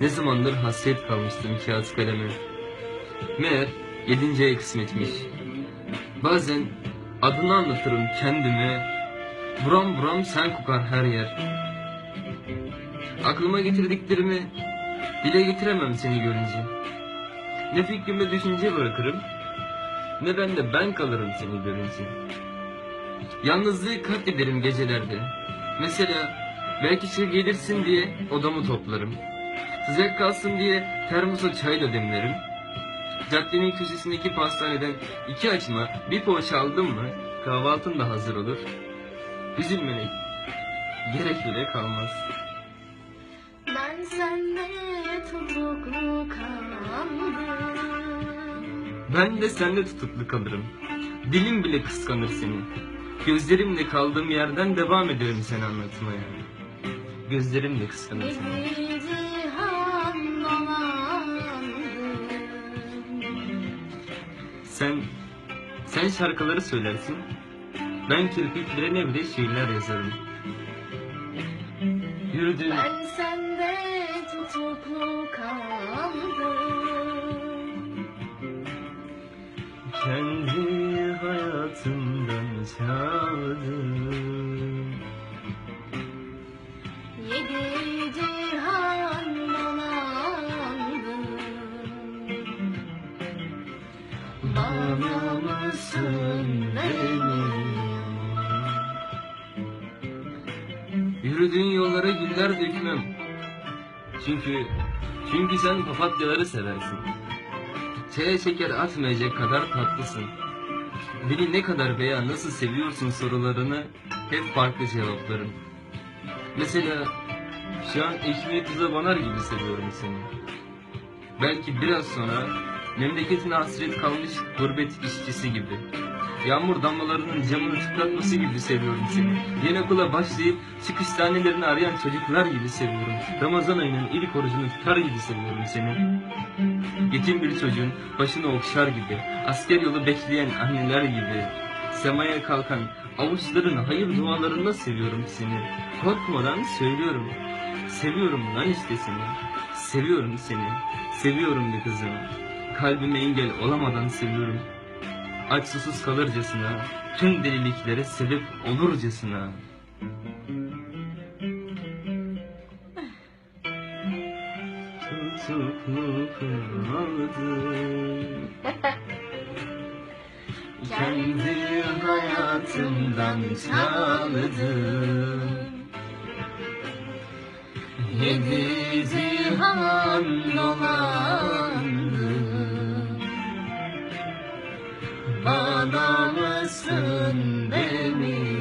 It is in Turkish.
Ne zamandır hasret kalmıştım kağıt kaleme. Meğer yedinci ay kısmetmiş. Bazen adını anlatırım kendime. Buram buram sen kokar her yer. Aklıma getirdiklerimi dile getiremem seni görünce. Ne fikrime düşünce bırakırım, ne ben de ben kalırım seni görünce. Yalnızlığı katlederim gecelerde. Mesela belki çıka gelirsin diye odamı toplarım. Sıcak kalsın diye termosa çay da demlerim. Caddenin köşesindeki pastaneden iki açma bir poğaça aldım mı kahvaltın da hazır olur. Üzülmene gerek bile kalmaz. Ben sende tutuklu kaldım Ben de sende tutuklu kalırım. Dilim bile kıskanır seni. Gözlerimle kaldığım yerden devam ederim seni anlatmaya. Gözlerim de kıskanır seni. Sen, sen şarkıları söylersin. Ben kirpiklerine bile şiirler yazarım. Yürüdüğüm, Ben sende tutuklu kaldım kendi hayatımdan çaldım. Yürüdüğün yollara güller dökmem. Çünkü, çünkü sen papatyaları seversin. Çaya şeker atmayacak kadar tatlısın. Beni ne kadar veya nasıl seviyorsun sorularını hep farklı cevaplarım. Mesela şu an ekmeği tuza banar gibi seviyorum seni. Belki biraz sonra memleketine hasret kalmış gurbet işçisi gibi. Yağmur damlalarının camını tıklatması gibi seviyorum seni. Yeni okula başlayıp çıkış sahnelerini arayan çocuklar gibi seviyorum. Ramazan ayının ilk orucunu tutar gibi seviyorum seni. Yetim bir çocuğun başını okşar gibi, asker yolu bekleyen anneler gibi, semaya kalkan avuçların hayır dualarında seviyorum seni. Korkmadan söylüyorum. Seviyorum lan işte seni. Seviyorum seni. Seviyorum be kızım. Kalbime engel olamadan seviyorum. Aç susuz kalırcasına, tüm deliliklere sebep olurcasına. Tutuklu kaldım. Kendi hayatımdan çaldım. Yedi cihan dolandım. Anasın demiş